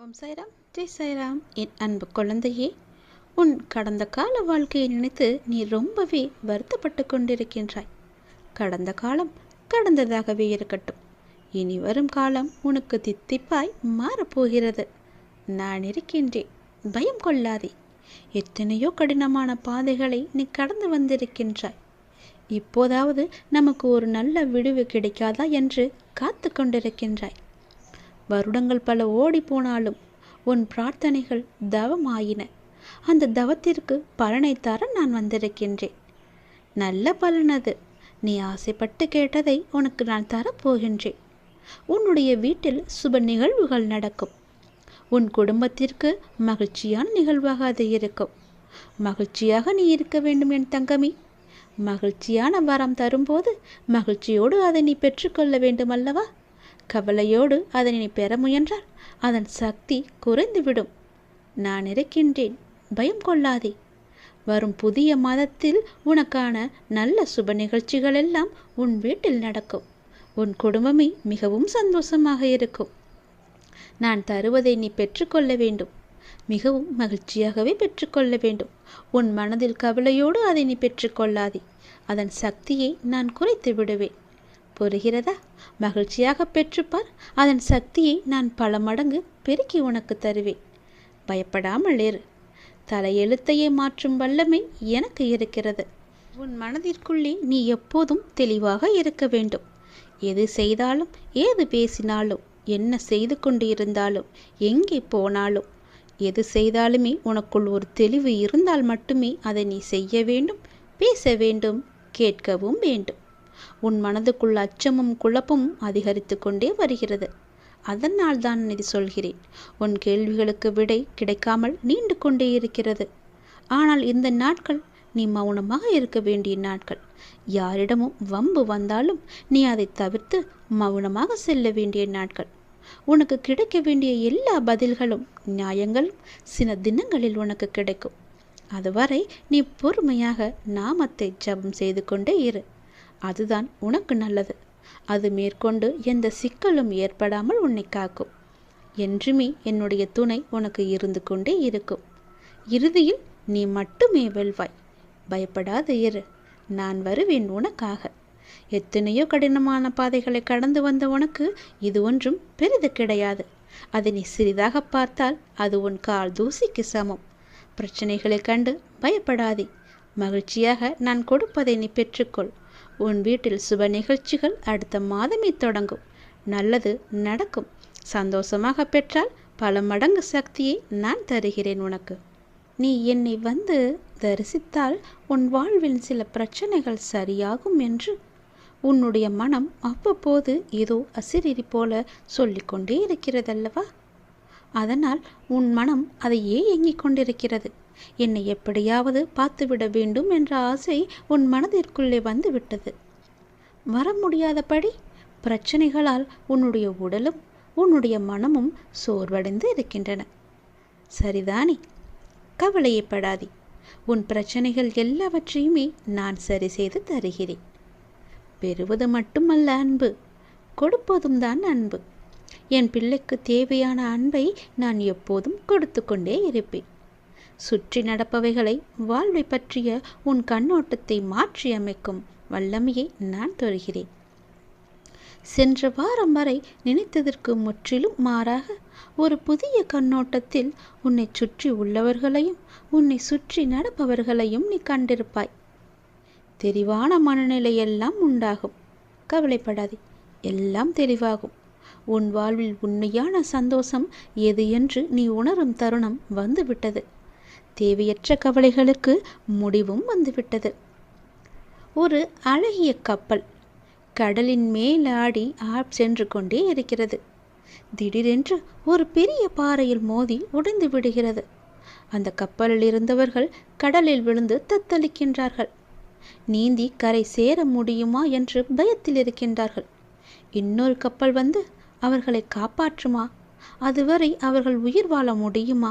ஓம் சாய்ராம். ஜெய் சாய்ராம். என் அன்பு குழந்தையே உன் கடந்த கால வாழ்க்கையை நினைத்து நீ ரொம்பவே வருத்தப்பட்டு கொண்டிருக்கின்றாய். கடந்த காலம் கடந்ததாகவே இருக்கட்டும். இனி வரும் காலம் உனக்கு தித்திப்பாய் மாறப்போகிறது. நான் இருக்கின்றேன். பயம் கொள்ளாதே. எத்தனையோ கடினமான பாதைகளை நீ கடந்து வந்திருக்கின்றாய். இப்போதாவது நமக்கு ஒரு நல்ல விடுவு கிடைக்காதா என்று காத்து கொண்டிருக்கின்றாய். வருடங்கள் பல ஓடி போனாலும் உன் பிரார்த்தனைகள் தவமாயின. அந்த தவத்திற்கு பலனை தர நான் வந்திருக்கின்றேன். நல்ல பலனது நீ ஆசைப்பட்டு கேட்டதை உனக்கு நான் தரப்போகின்றேன். உன்னுடைய வீட்டில் சுப நிகழ்வுகள் நடக்கும். உன் குடும்பத்திற்கு மகிழ்ச்சியான நிகழ்வாக அது இருக்கும். மகிழ்ச்சியாக நீ இருக்க வேண்டும் என் தங்கமி. மகிழ்ச்சியான வரம் தரும்போது மகிழ்ச்சியோடு அதை நீ பெற்றுக்கொள்ள வேண்டும் அல்லவா கவலையோடு அதனை நீ பெற முயன்றால் அதன் சக்தி குறைந்துவிடும். நான் இருக்கின்றேன். பயம் கொள்ளாதே. வரும் புதிய மாதத்தில் உனக்கான நல்ல சுப நிகழ்ச்சிகள் எல்லாம் உன் வீட்டில் நடக்கும். உன் குடும்பமே மிகவும் சந்தோஷமாக இருக்கும். நான் தருவதை நீ பெற்றுக்கொள்ள வேண்டும். மிகவும் மகிழ்ச்சியாகவே பெற்றுக்கொள்ள வேண்டும். உன் மனதில் கவலையோடு அதை நீ பெற்றுக்கொள்ளாதே. அதன் சக்தியை நான் குறைத்து விடுவேன் புரிகிறதா மகிழ்ச்சியாக பெற்றுப்பார். அதன் சக்தியை நான் பல மடங்கு பெருக்கி உனக்கு தருவேன். பயப்படாமல் இரு. தலையெழுத்தையே மாற்றும் வல்லமை எனக்கு இருக்கிறது. உன் மனதிற்குள்ளே நீ எப்போதும் தெளிவாக இருக்க வேண்டும். எது செய்தாலும் ஏது பேசினாலும் என்ன செய்து கொண்டு இருந்தாலும் எங்கே போனாலும் எது செய்தாலுமே உனக்குள் ஒரு தெளிவு இருந்தால் மட்டுமே அதை நீ செய்ய வேண்டும் பேச வேண்டும் கேட்கவும் வேண்டும். உன் மனதுக்குள் அச்சமும் குழப்பமும் அதிகரித்து கொண்டே வருகிறது. அதனால் தான் இது சொல்கிறேன். உன் கேள்விகளுக்கு விடை கிடைக்காமல் நீண்டு கொண்டே இருக்கிறது. ஆனால் இந்த நாட்கள் நீ மௌனமாக இருக்க வேண்டிய நாட்கள். யாரிடமும் வம்பு வந்தாலும் நீ அதை தவிர்த்து மௌனமாக செல்ல வேண்டிய நாட்கள். உனக்கு கிடைக்க வேண்டிய எல்லா பதில்களும் நியாயங்களும் சில தினங்களில் உனக்கு கிடைக்கும். அதுவரை நீ பொறுமையாக நாமத்தை ஜபம் செய்து கொண்டே இரு. அதுதான் உனக்கு நல்லது. அது மேற்கொண்டு எந்த சிக்கலும் ஏற்படாமல் உன்னை காக்கும். என்றுமே என்னுடைய துணை உனக்கு இருந்து கொண்டே இருக்கும். இறுதியில் நீ மட்டுமே வெல்வாய். பயப்படாத இரு. நான் வருவேன் உனக்காக. எத்தனையோ கடினமான பாதைகளை கடந்து வந்த உனக்கு இது ஒன்றும் பெரிது கிடையாது. அதை நீ சிறிதாக பார்த்தால் அது உன் கால் தூசிக்கு சமம். பிரச்சனைகளை கண்டு பயப்படாதே. மகிழ்ச்சியாக நான் கொடுப்பதை நீ பெற்றுக்கொள். உன் வீட்டில் சுப நிகழ்ச்சிகள் அடுத்த மாதமே தொடங்கும். நல்லது நடக்கும். சந்தோஷமாக பெற்றால் பல மடங்கு சக்தியை நான் தருகிறேன் உனக்கு. நீ என்னை வந்து தரிசித்தால் உன் வாழ்வில் சில பிரச்சனைகள் சரியாகும் என்று. உன்னுடைய மனம் அவ்வப்போது ஏதோ அசிரிரி போல சொல்லிக்கொண்டே இருக்கிறதல்லவா? அதனால் உன் மனம் அதையே ஏங்கிக் கொண்டிருக்கிறது. என்னை எப்படியாவது பார்த்துவிட வேண்டும் என்ற ஆசை உன் மனதிற்குள்ளே வந்துவிட்டது. வர முடியாதபடி பிரச்சனைகளால் உன்னுடைய உடலும் உன்னுடைய மனமும் சோர்வடைந்து இருக்கின்றன. சரிதானே? கவலையப்படாதே. உன் பிரச்சனைகள் எல்லாவற்றையுமே நான் சரி செய்து தருகிறேன். பெறுவது மட்டுமல்ல அன்பு. கொடுப்பதும் தான் அன்பு. என் பிள்ளைக்கு தேவையான அன்பை நான் எப்போதும் கொடுத்து கொண்டே இருப்பேன். சுற்றி நடப்பவைகளை வாழ்வை பற்றிய உன் கண்ணோட்டத்தை மாற்றியமைக்கும் வல்லமையை நான் தருகிறேன். சென்ற வாரம் வரை நினைத்ததற்கு முற்றிலும் மாறாக ஒரு புதிய கண்ணோட்டத்தில் உன்னை சுற்றி உள்ளவர்களையும் உன்னை சுற்றி நடப்பவர்களையும் நீ கண்டிருப்பாய். தெளிவான மனநிலையெல்லாம் உண்டாகும். கவலைப்படாதே எல்லாம் தெளிவாகும். உன் வாழ்வில் உண்மையான சந்தோஷம் எது என்று நீ உணரும் தருணம் வந்துவிட்டது. தேவையற்ற கவலைகளுக்கு முடிவும் வந்துவிட்டது. ஒரு அழகிய கப்பல் கடலின் மேலாடி ஆப் சென்று கொண்டே இருக்கிறது. திடீரென்று ஒரு பெரிய பாறையில் மோதி உடைந்து விடுகிறது. அந்த கப்பலில் இருந்தவர்கள் கடலில் விழுந்து தத்தளிக்கின்றார்கள். நீந்தி கரை சேர முடியுமா என்று பயத்தில் இருக்கின்றார்கள். இன்னொரு கப்பல் வந்து அவர்களை காப்பாற்றுமா? அதுவரை அவர்கள் உயிர் வாழ முடியுமா?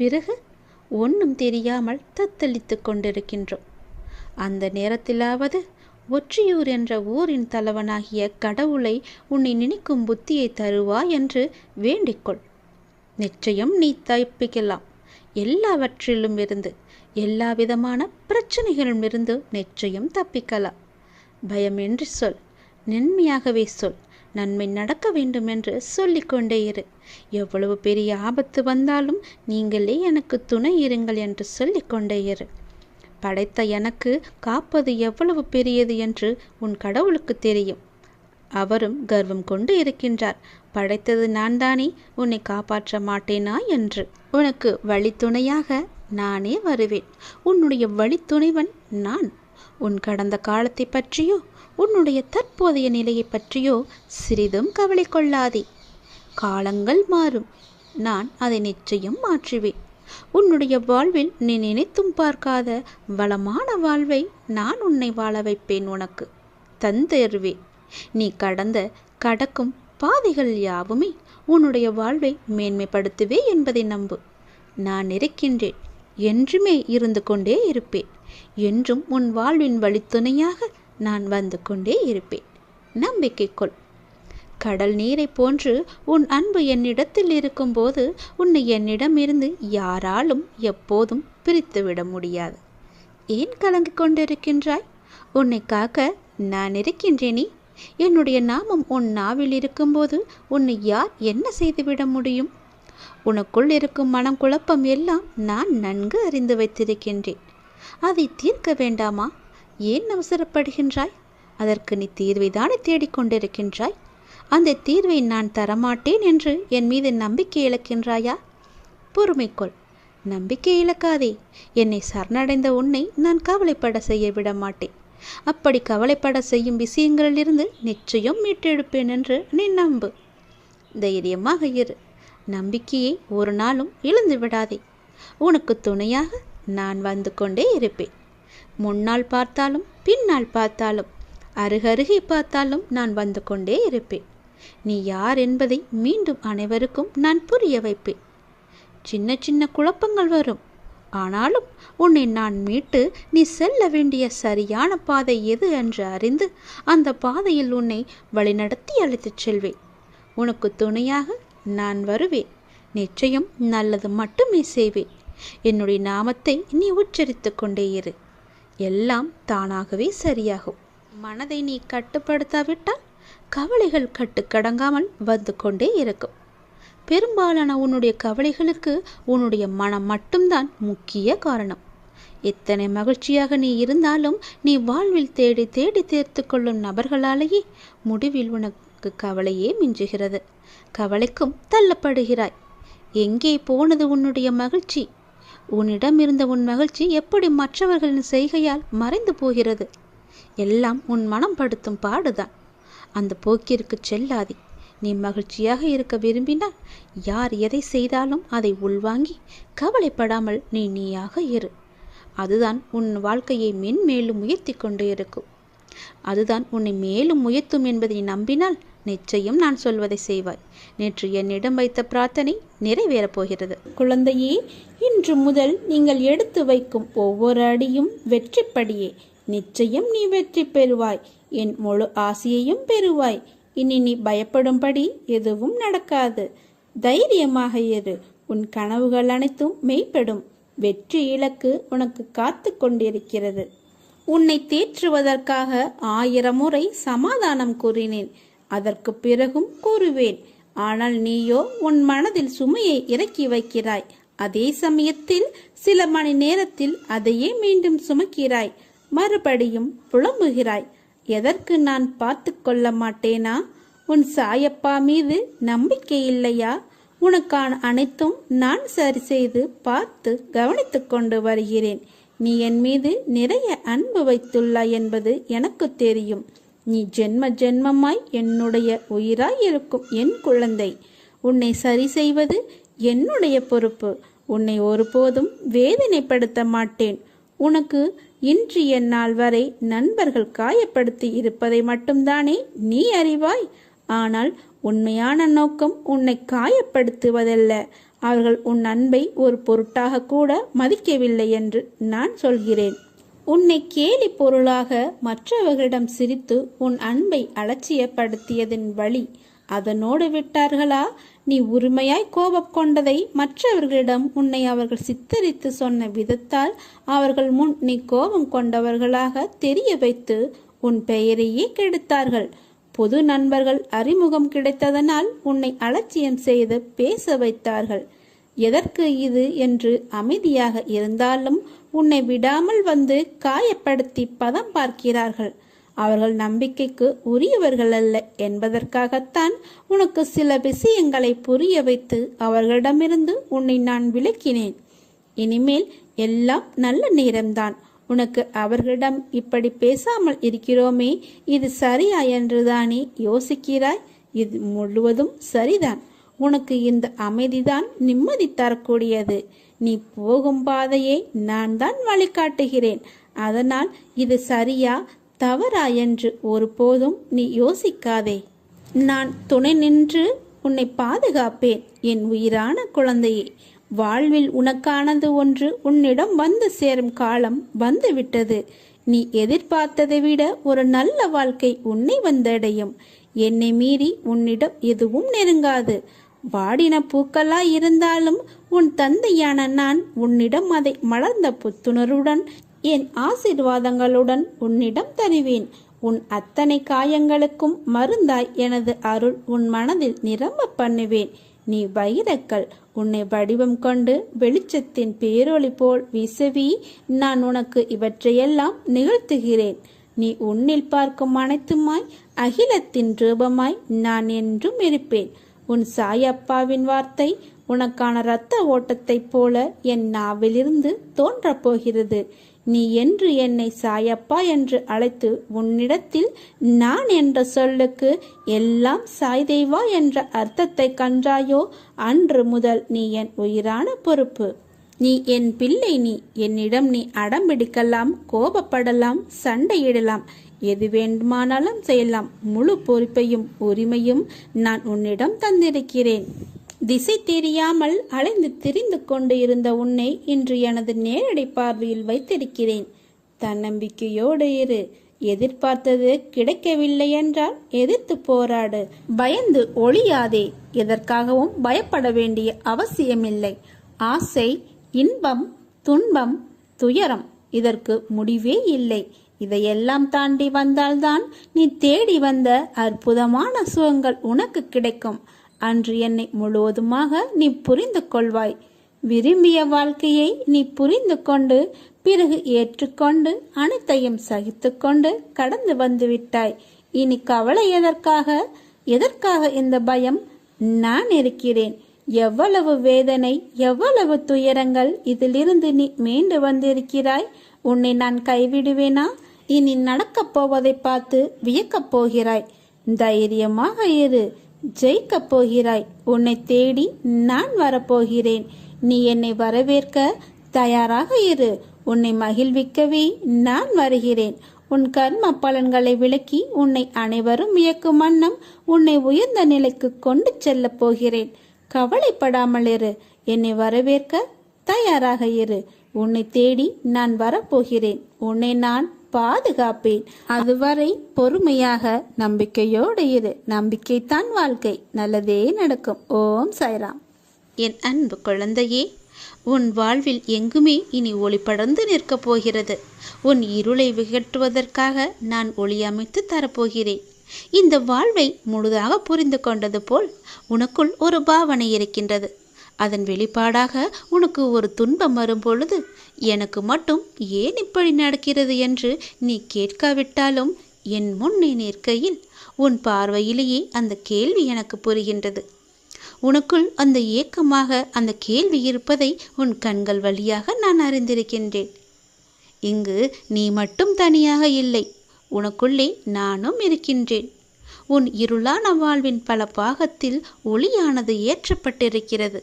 பிறகு ஒன்றும் தெரியாமல் தத்தளித்து கொண்டிருக்கின்றோம். அந்த நேரத்திலாவது ஒற்றியூர் என்ற ஊரின் தலைவனாகிய கடவுளை உன்னை நினைக்கும் புத்தியை தருவா என்று வேண்டிக்கொள். நிச்சயம் நீ தப்பிக்கலாம். எல்லாவற்றிலும் இருந்து எல்லா விதமான பிரச்சனைகளிலும் இருந்து நிச்சயம் தப்பிக்கலாம். பயமின்றி சொல் நன்மையாகவே சொல். நன்மை நடக்க வேண்டும் என்று சொல்லிக்கொண்டே இரு. எவ்வளவு பெரிய ஆபத்து வந்தாலும் நீங்களே எனக்கு துணை இருங்கள் என்று சொல்லிக்கொண்டே இரு. படைத்த எனக்கு காப்பது எவ்வளவு பெரியது என்று உன் கடவுளுக்கு தெரியும். அவரும் கர்வம் கொண்டு இருக்கின்றார். படைத்தது நான் தானே உன்னை காப்பாற்ற மாட்டேனா என்று. உனக்கு வழித்துணையாக நானே வருவேன். உன்னுடைய வழித்துணைவன் நான். உன் கடந்த காலத்தை பற்றியோ உன்னுடைய தற்போதைய நிலையை பற்றியோ சிறிதும் கவலை கொள்ளாதே காலங்கள் மாறும். நான் அதை நிச்சயம் மாற்றுவேன். உன்னுடைய வாழ்வில் நீ நினைத்தும் பார்க்காத வளமான வாழ்வை நான் உன்னை வாழ வைப்பேன் உனக்கு. தந்தருவேன் நீ கடந்த கடக்கும் பாதைகள் யாவுமே உன்னுடைய வாழ்வை மேன்மைப்படுத்துவே என்பதை நம்பு. நான் இருக்கின்றேன். என்றுமே இருந்து கொண்டே இருப்பேன். என்றும் உன் வாழ்வின் வழித்துணையாக நான் வந்து கொண்டே இருப்பேன். நம்பிக்கை கொள் கடல் நீரை போன்று உன் அன்பு என்னிடத்தில் இருக்கும்போது உன்னை என்னிடமிருந்து யாராலும் எப்போதும் பிரித்துவிட முடியாது. ஏன் கலங்கிக் கொண்டிருக்கின்றாய்? உன்னை காக்க நான் இருக்கின்றேனே. என்னுடைய நாமம் உன் நாவில் இருக்கும்போது உன்னை யார் என்ன செய்துவிட முடியும்? உனக்குள் இருக்கும் மனம் குழப்பம் எல்லாம் நான் நன்கு அறிந்து வைத்திருக்கின்றேன். அதை தீர்க்க வேண்டாமா? ஏன் அவசரப்படுகின்றாய்? அதற்கு நீ தீர்வை தானே தேடிக்கொண்டிருக்கின்றாய்? அந்த தீர்வை நான் தரமாட்டேன் என்று என் மீது நம்பிக்கை இழக்கின்றாயா? பொறுமைக்கொள் நம்பிக்கை இழக்காதே. என்னை சரணடைந்த உன்னை நான் கவலைப்பட செய்ய விட மாட்டேன் அப்படி கவலைப்பட செய்யும் விஷயங்களிலிருந்து நிச்சயம் மீட்டெடுப்பேன் என்று நீ நம்பு. தைரியமாக இரு. நம்பிக்கையை ஒரு நாளும் இழந்து விடாதே உனக்கு துணையாக நான் வந்து கொண்டே இருப்பேன். முன்னால் பார்த்தாலும் பின்னால் பார்த்தாலும் அருகருகே பார்த்தாலும் நான் வந்து கொண்டே இருப்பேன். நீ யார் என்பதை மீண்டும் அனைவருக்கும் நான் புரிய வைப்பேன். சின்ன சின்ன குழப்பங்கள் வரும். ஆனாலும் உன்னை நான் மீட்டு நீ செல்ல வேண்டிய சரியான பாதை எது என்று அறிந்து அந்த பாதையில் உன்னை வழிநடத்தி அழைத்துச் செல்வேன். உனக்கு துணையாக நான் வருவேன். நிச்சயம் நல்லது மட்டுமே செய்வேன். என்னுடைய நாமத்தை நீ உச்சரித்து கொண்டே இரு. எல்லாம் தானாகவே சரியாகும். மனதை நீ கட்டுப்படுத்தாவிட்டால் கவலைகள் கட்டுக்கடங்காமல் வந்து கொண்டே இருக்கும். பெரும்பாலான உன்னுடைய கவலைகளுக்கு உன்னுடைய மனம் மட்டும்தான் முக்கிய காரணம். எத்தனை மகிழ்ச்சியாக நீ இருந்தாலும் நீ வாழ்வில் தேடி தேடி தேர்த்து கொள்ளும் நபர்களாலேயே முடிவில் உனக்கு கவலையே மிஞ்சுகிறது. கவலைக்கும் தள்ளப்படுகிறாய். எங்கே போனது உன்னுடைய மகிழ்ச்சி? உன்னிடம் இருந்த உன் மகிழ்ச்சி எப்படி மற்றவர்களின் செய்கையால் மறைந்து போகிறது? எல்லாம் உன் மனம் படுத்தும் பாடுதான். அந்த போக்கிற்கு செல்லாதே. நீ மகிழ்ச்சியாக இருக்க விரும்பினால் யார் எதை செய்தாலும் அதை உள்வாங்கி கவலைப்படாமல் நீ நீயாக இரு. அதுதான் உன் வாழ்க்கையை மென்மேலும் உயர்த்தி கொண்டு இருக்கும். அதுதான் உன்னை மேலும் உயர்த்தும் என்பதை நம்பினால் நிச்சயம் நான் சொல்வதை செய்வாய். நேற்று என்னிடம் வைத்த பிரார்த்தனை நிறைவேறப் போகிறது. குழந்தையே இன்று முதல் நீங்கள் எடுத்து வைக்கும் ஒவ்வொரு அடியும் வெற்றிப்படியே. நிச்சயம் நீ வெற்றி பெறுவாய். என் முழு ஆசையையும் பெறுவாய். இனி நீ பயப்படும்படி எதுவும் நடக்காது. தைரியமாக இரு உன் கனவுகள் அனைத்தும் மெய்ப்படும். வெற்றி இலக்கு உனக்கு காத்து கொண்டிருக்கிறது. உன்னை தேற்றுவதற்காக ஆயிரம் முறை சமாதானம் கூறினேன். அதற்கு பிறகும் கூறுவேன் ஆனால் நீயோ உன் மனதில் சுமையை இறக்கி வைக்கிறாய். அதே சமயத்தில் சில மணி நேரத்தில் அதையே மீண்டும் சுமக்கிறாய். மறுபடியும் புலம்புகிறாய். எதற்கு நான் பார்த்து கொள்ள மாட்டேனா? உன் சாயப்பா மீது நம்பிக்கை இல்லையா? உனக்கான அனைத்தும் நான் சரி செய்து பார்த்து கவனித்துக் கொண்டு வருகிறேன். நீ என் மீது நிறைய அன்பு வைத்துள்ளாய் என்பது எனக்கு தெரியும். நீ ஜென்ம ஜென்மமாய் என்னுடைய உயிராய் இருக்கும் என் குழந்தை. உன்னை சரி செய்வது என்னுடைய பொறுப்பு. உன்னை ஒருபோதும் வேதனைப்படுத்த மாட்டேன். உனக்கு இன்று எந்நாள் வரை நண்பர்கள் காயப்படுத்தி இருப்பதை மட்டும்தானே நீ அறிவாய். ஆனால் உண்மையான நோக்கம் உன்னை காயப்படுத்துவதல்ல. அவர்கள் உன் அன்பை ஒரு பொருட்டாக கூட மதிக்கவில்லை என்று நான் சொல்கிறேன். உன்னை கேலி பொருளாக மற்றவர்களிடம் சிரித்து உன் அன்பை அலட்சியப்படுத்தியதன் வழி அதனோடு விட்டார்களா? நீ உரிமையாய் கோபம் கொண்டதை மற்றவர்களிடம் உன்னை அவர்கள் சித்தரித்து சொன்ன விதத்தால் அவர்கள் முன் நீ கோபம் கொண்டவர்களாக தெரிய வைத்து உன் பெயரையே கெடுத்தார்கள். பொது நண்பர்கள் அறிமுகம் கிடைத்ததனால் உன்னை அலட்சியம் செய்து பேச வைத்தார்கள். எதற்கு இது என்று அமைதியாக இருந்தாலும் உன்னை விடாமல் வந்து காயப்படுத்தி பதம் பார்க்கிறார்கள். அவர்கள் நம்பிக்கைக்கு உரியவர்கள் அல்ல என்பதற்காகத்தான் உனக்கு சில விஷயங்களை புரிய வைத்து அவர்களிடமிருந்து உன்னை நான் விளக்கினேன் இனிமேல் எல்லாம் நல்ல நேரம்தான். உனக்கு அவர்களிடம் இப்படி பேசாமல் இருக்கிறோமே இது சரியா என்றுதானே யோசிக்கிறாய்? இது முழுவதும் சரிதான். உனக்கு இந்த அமைதிதான் நிம்மதி தரக்கூடியது. நீ போகும் பாதையை நான் தான் வழிகாட்டுகிறேன். அதனால் இது சரியா தவறா என்று ஒருபோதும் நீ யோசிக்காதே. நான் துணை நின்று உன்னை பாதுகாப்பேன் என் உயிரான குழந்தையே. வாழ்வில் உனக்கானது ஒன்று உன்னிடம் வந்து சேரும் காலம் வந்துவிட்டது. நீ எதிர்பார்த்ததை விட ஒரு நல்ல வாழ்க்கை உன்னை வந்தடையும். என்னை மீறி உன்னிடம் எதுவும் நெருங்காது. வாடின பூக்களா இருந்தாலும் உன் தந்தையான நான் உன்னிடம் அதை மலர்ந்த புத்துணர்வுடன் என் ஆசிர்வாதங்களுடன் உன்னிடம் தருவேன். உன் அத்தனை காயங்களுக்கும் மருந்தாய் எனது அருள் உன் மனதில் நிரம்ப பண்ணுவேன். நீ வைரக்கல் உன்னை வடிவம் கொண்டு வெளிச்சத்தின் பேரொளி போல் வீசவி நான் உனக்கு இவற்றையெல்லாம் நிகழ்த்துகிறேன். நீ உன்னில் பார்க்கும் அனைத்துமாய் அகிலத்தின் ரூபமாய் நான் என்றும் இருப்பேன். உன் சாயப்பாவின் வார்த்தை உனக்கான இரத்த ஓட்டத்தைப் போல என் நாவிலிருந்து தோன்றப் போகிறது நீ என்று என்னை சாயப்பா என்று அழைத்து உன்னிடத்தில் நான் என்ற சொல்லுக்கு எல்லாம் சாய்தேவா என்ற அர்த்தத்தை கன்றாயோ அன்று முதல் நீ என் உயிரான பொறுப்பு. நீ என் பிள்ளை நீ. என்னிடம் நீ அடம்பிடிக்கலாம் கோபப்படலாம் சண்டையிடலாம். எது வேண்டுமானாலும் செய்யலாம். முழு பொறுப்பையும் உரிமையும் நான் உன்னிடம் தந்திருக்கிறேன். திசை தெரியாமல் அலைந்து திரிந்து கொண்டு இருந்த உன்னை இன்று எனது நேரடி பார்வையில் வைத்திருக்கிறேன். தன்னம்பிக்கையோடு இரு. எதிர்பார்த்தது கிடைக்கவில்லை என்றால் எதிர்த்து போராடு. பயந்து ஒளியாதே எதற்காகவும் பயப்பட வேண்டிய அவசியமில்லை. ஆசை இன்பம் துன்பம் துயரம் இதற்கு முடிவே இல்லை. இதையெல்லாம் தாண்டி வந்தால்தான் நீ தேடி வந்த அற்புதமான சுகங்கள் உனக்கு கிடைக்கும். அன்று என்னை முழுவதுமாக நீ புரிந்து கொள்வாய். விரும்பிய வாழ்க்கையை நீ புரிந்து கொண்டு பிறகு ஏற்றுக்கொண்டு அனைத்தையும் சகித்துக்கொண்டு கடந்து வந்துவிட்டாய். இனி கவலை எதற்காக? எதற்காக இந்த பயம்? நான் இருக்கிறேன். எவ்வளவு வேதனை எவ்வளவு துயரங்கள் இதிலிருந்து நீ மீண்டு வந்திருக்கிறாய்? உன்னை நான் கைவிடுவேனா? இனி நடக்கப் போவதை பார்த்து வியக்கப் போகிறாய். தைரியமாக இரு. ஜெயிக்கப் போகிறாய். உன்னை தேடி நான் வரப்போகிறேன். நீ என்னை வரவேற்க தயாராக இரு. உன்னை மகிழ்விக்கவே நான் வருகிறேன். உன் கர்ம பலன்களை விளக்கி உன்னை அனைவரும் வியக்கும் வண்ணம் உன்னை உயர்ந்த நிலைக்கு கொண்டு செல்லப் போகிறேன். கவலைப்படாமல் இரு. என்னை வரவேற்க தயாராக இரு. உன்னை தேடி நான் வரப்போகிறேன். உன்னை நான் பாதுகாப்பேன். அதுவரை பொறுமையாக நம்பிக்கையோடு இரு. நம்பிக்கைத்தான் வாழ்க்கை. நல்லதே நடக்கும். ஓம் சாய்ராம். என் அன்பு குழந்தையே உன் வாழ்வில் எங்குமே இனி ஒளி படர்ந்து நிற்கப் போகிறது. உன் இருளை விகட்டுவதற்காக நான் ஒளி அமைத்து தரப்போகிறேன். இந்த வாழ்வை முழுதாக புரிந்து கொண்டது போல் உனக்குள் ஒரு பாவனை இருக்கின்றது. அதன் வெளிப்பாடாக உனக்கு ஒரு துன்பம் வரும்பொழுது எனக்கு மட்டும் ஏன் இப்படி நடக்கிறது என்று நீ கேட்காவிட்டாலும் என் முன்னே நிற்கையில் உன் பார்வையிலேயே அந்த கேள்வி எனக்கு புரிகின்றது. உனக்குள் அந்த ஏக்கமாக அந்த கேள்வி இருப்பதை உன் கண்கள் வழியாக நான் அறிந்திருக்கின்றேன். இங்கு நீ மட்டும் தனியாக இல்லை உனக்குள்ளே நானும் இருக்கின்றேன். உன் இருளான வாழ்வின் பல பாகத்தில் ஒளியானது ஏற்றப்பட்டிருக்கிறது.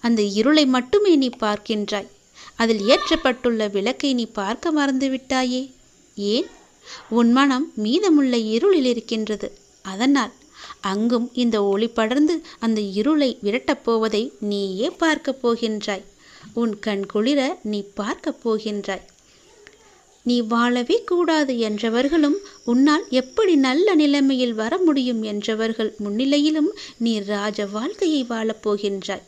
அந்த இருளை மட்டுமே நீ பார்க்கின்றாய். அதில் ஏற்றப்பட்டுள்ள விளக்கை நீ பார்க்க மறந்து விட்டாயே ஏன்? உன் மனம் மீதமுள்ள இருளில் இருக்கின்றது. அதனால் அங்கும் இந்த ஒளி படர்ந்து அந்த இருளை விரட்டப் போவதை நீயே பார்க்கப் போகின்றாய். உன் கண் குளிர நீ பார்க்கப் போகின்றாய். நீ வாழவே கூடாது என்றவர்களும் உன்னால் எப்படி நல்ல நிலைமையில் வர முடியும் என்றவர்கள் முன்னிலையிலும் நீ ராஜ வாழ்க்கையை வாழப் போகின்றாய்.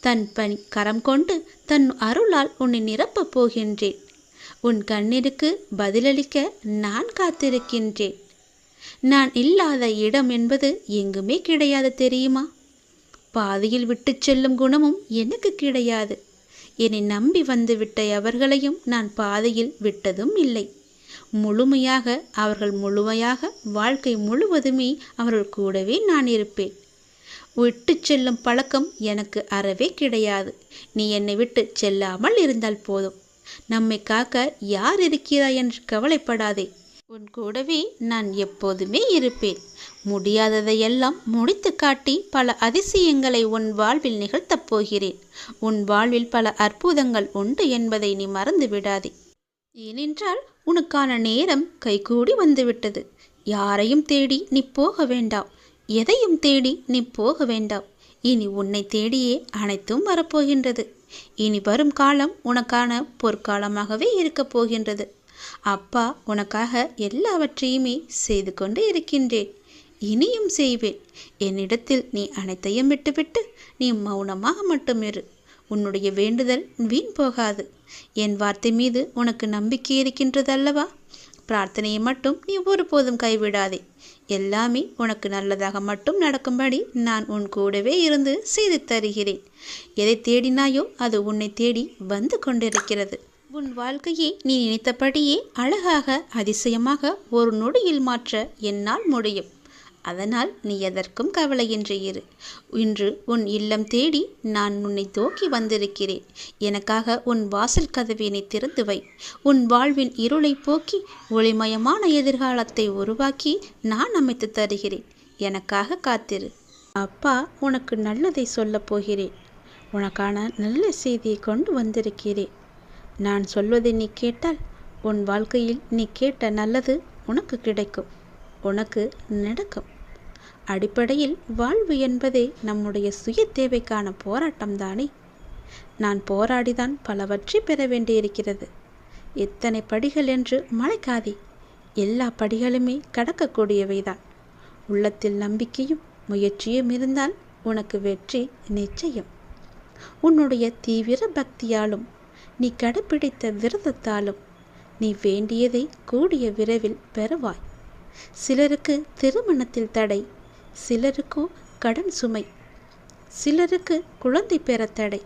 தன் பணி கரம் கொண்டு தன் அருளால் உன்னை நிரப்பப் போகின்றேன். உன் கண்ணிற்கு பதிலளிக்க நான் காத்திருக்கின்றேன். நான் இல்லாத இடம் என்பது எங்குமே கிடையாது தெரியுமா? பாதியில் விட்டுச் செல்லும் குணமும் எனக்கு கிடையாது. என்னை நம்பி வந்துவிட்ட அவர்களையும் நான் பாதையில் விட்டதும் இல்லை. முழுமையாக அவர்கள் முழுமையாக வாழ்க்கை முழுவதுமே அவர்கள் கூடவே நான் இருப்பேன். விட்டு செல்லும் பழக்கம் எனக்கு அறவே கிடையாது. நீ என்னை விட்டு செல்லாமல் இருந்தால் போதும். நம்மை காக்க யார் இருக்கிறாய் என்று கவலைப்படாதே. உன் கூடவே நான் எப்போதுமே இருப்பேன். முடியாததையெல்லாம் முடித்து காட்டி பல அதிசயங்களை உன் வாழ்வில் நிகழ்த்தப் போகிறேன். உன் வாழ்வில் பல அற்புதங்கள் உண்டு என்பதை நீ மறந்து விடாதே. ஏனென்றால் உனக்கான நேரம் கைகூடி வந்துவிட்டது. யாரையும் தேடி நீ போக வேண்டாம். எதையும் தேடி நீ போக வேண்டாம். இனி உன்னை தேடியே அனைத்தும் வரப்போகின்றது. இனி வரும் காலம் உனக்கான பொற்காலமாகவே இருக்கப் போகின்றது. அப்பா உனக்காக எல்லாவற்றையுமே செய்து கொண்டு இருக்கின்றேன். இனியும் செய்வேன். என்னிடத்தில் நீ அனைத்தையும் விட்டுவிட்டு நீ மௌனமாக மட்டும் இரு. உன்னுடைய வேண்டுதல் வீண் போகாது. என் வார்த்தை மீது உனக்கு நம்பிக்கை இருக்கின்றது அல்லவா பிரார்த்தனையை மட்டும் நீ ஒருபோதும் கைவிடாதே. எல்லாமே உனக்கு நல்லதாக மட்டும் நடக்கும்படி நான் உன் கூடவே இருந்து செய்து தருகிறேன். எதை தேடினாயோ அது உன்னை தேடி வந்து கொண்டிருக்கிறது. உன் வாழ்க்கையை நீ நினைத்தபடியே அழகாக அதிசயமாக ஒரு நொடியில் மாற்ற என்னால் முடியும். அதனால் நீ எதற்கும் கவலையின்றி இரு. இன்று உன் இல்லம் தேடி நான் உன்னை தோக்கி வந்திருக்கிறேன். எனக்காக உன் வாசல் கதவினை திறந்து வை. உன் வாழ்வின் இருளை போக்கி ஒளிமயமான எதிர்காலத்தை உருவாக்கி நான் அமைத்து தருகிறேன். எனக்காக காத்திரு. அப்பா உனக்கு நல்லதை சொல்லப் போகிறேன். உனக்கான நல்ல செய்தியை கொண்டு வந்திருக்கிறேன். நான் சொல்வதை நீ கேட்டால் உன் வாழ்க்கையில் நீ கேட்ட நல்லது உனக்கு கிடைக்கும். உனக்கு நடக்கும். அடிப்படையில் வாழ்வு என்பதே நம்முடைய சுய தேவைக்கான போராட்டம்தானே? நான் போராடிதான் பலவற்றை பெற வேண்டியிருக்கிறது. எத்தனை படிகள் என்று மலைக்காதே. எல்லா படிகளுமே கடக்கக்கூடியவைதான். உள்ளத்தில் நம்பிக்கையும் முயற்சியும் இருந்தால் உனக்கு வெற்றி நிச்சயம். உன்னுடைய தீவிர பக்தியாலும் நீ கடைப்பிடித்த விரதத்தாலும் நீ வேண்டியதை கூடிய விரைவில் பெறுவாய். சிலருக்கு திருமணத்தில் தடை சிலருக்கோ கடன் சுமை சிலருக்கு குழந்தை பெற தடை.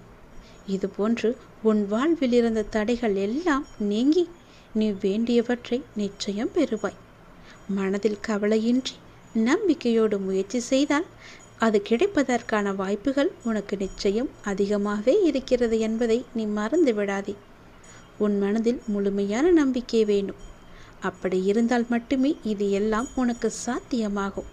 இதுபோன்று உன் வாழ்வில் இருந்த தடைகள் எல்லாம் நீங்கி நீ வேண்டியவற்றை நிச்சயம் பெறுவாய். மனதில் கவலையின்றி நம்பிக்கையோடு முயற்சி செய்தால் அது கிடைப்பதற்கான வாய்ப்புகள் உனக்கு நிச்சயம் அதிகமாகவே இருக்கிறது என்பதை நீ மறந்து விடாதே. உன் மனதில் முழுமையான நம்பிக்கை வேணும். அப்படி இருந்தால் மட்டுமே இது எல்லாம் உனக்கு சாத்தியமாகும்.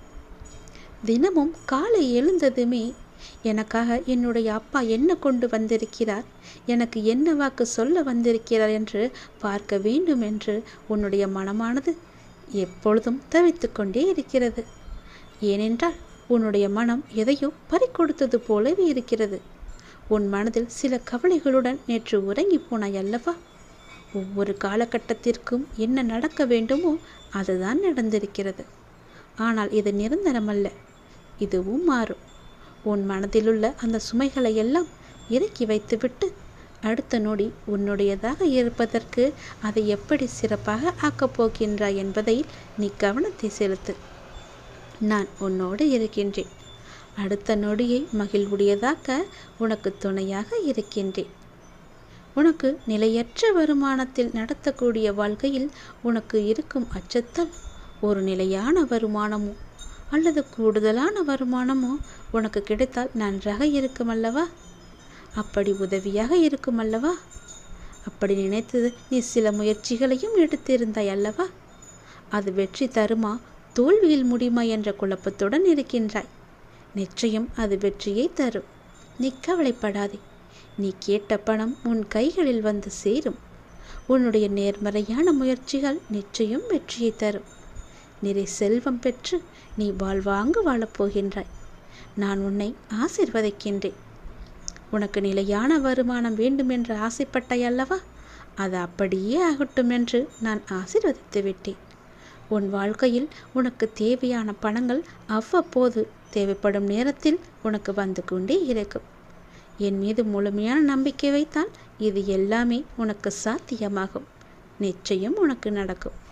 தினமும் காலை எழுந்ததுமே எனக்காக என்னுடைய அப்பா என்ன கொண்டு வந்திருக்கிறார்? எனக்கு என்ன வாக்கு சொல்ல வந்திருக்கிறார் என்று பார்க்க வேண்டும் என்று உன்னுடைய மனமானது எப்பொழுதும் தவித்து கொண்டே இருக்கிறது. ஏனென்றால் உன்னுடைய மனம் எதையோ பறிக்கொடுத்தது போலவே இருக்கிறது. உன் மனதில் சில கவலைகளுடன் நேற்று உறங்கி போனாய் அல்லவா? ஒவ்வொரு காலகட்டத்திற்கும் என்ன நடக்க வேண்டுமோ அதுதான் நடந்திருக்கிறது. ஆனால் இது நிரந்தரமல்ல. இதுவும் மாறும். உன் மனதிலுள்ள அந்த சுமைகளை எல்லாம் இறக்கி வைத்துவிட்டு அடுத்த நொடி உன்னுடையதாக இருப்பதற்கு அதை எப்படி சிறப்பாக ஆக்கப் போகின்றாய் என்பதை நீ கவனத்தை செலுத்து. நான் உன்னோடு இருக்கின்றேன். அடுத்த நொடியை மகிழ்வுடையதாக்க உனக்கு துணையாக இருக்கின்றேன். உனக்கு நிலையற்ற வருமானத்தில் நடத்தக்கூடிய வாழ்க்கையில் உனக்கு இருக்கும் அச்சத்தால் ஒரு நிலையான வருமானமும் அல்லது கூடுதலான வருமானமோ உனக்கு கிடைத்தால் நன்றாக இருக்கும் அல்லவா? அப்படி உதவியாக இருக்கும் அல்லவா? அப்படி நினைத்தது நீ சில முயற்சிகளையும் எடுத்திருந்தாய் அல்லவா? அது வெற்றி தருமா? தோல்வியில் முடியுமா என்ற குழப்பத்துடன் இருக்கின்றாய். நிச்சயம் அது வெற்றியை தரும். நீ கவலைப்படாதே. நீ கேட்ட பணம் உன் கைகளில் வந்து சேரும். உன்னுடைய நேர்மறையான முயற்சிகள் நிச்சயம் வெற்றியை தரும். நிறை செல்வம் பெற்று நீ வாழ்வாங்கு வாழப் போகின்றாய் நான் உன்னை ஆசிர்வதிக்கின்றேன். உனக்கு நிலையான வருமானம் வேண்டும் என்று ஆசைப்பட்டாய் அல்லவா? அது அப்படியே ஆகட்டும் என்று நான் ஆசிர்வதித்து விட்டேன். உன் வாழ்க்கையில் உனக்கு தேவையான பணங்கள் அவ்வப்போது தேவைப்படும் நேரத்தில் உனக்கு வந்து கொண்டே இருக்கும். என் மீது முழுமையான நம்பிக்கை வைத்தால் இது எல்லாமே உனக்கு சாத்தியமாகும். நிச்சயம் உனக்கு நடக்கும்.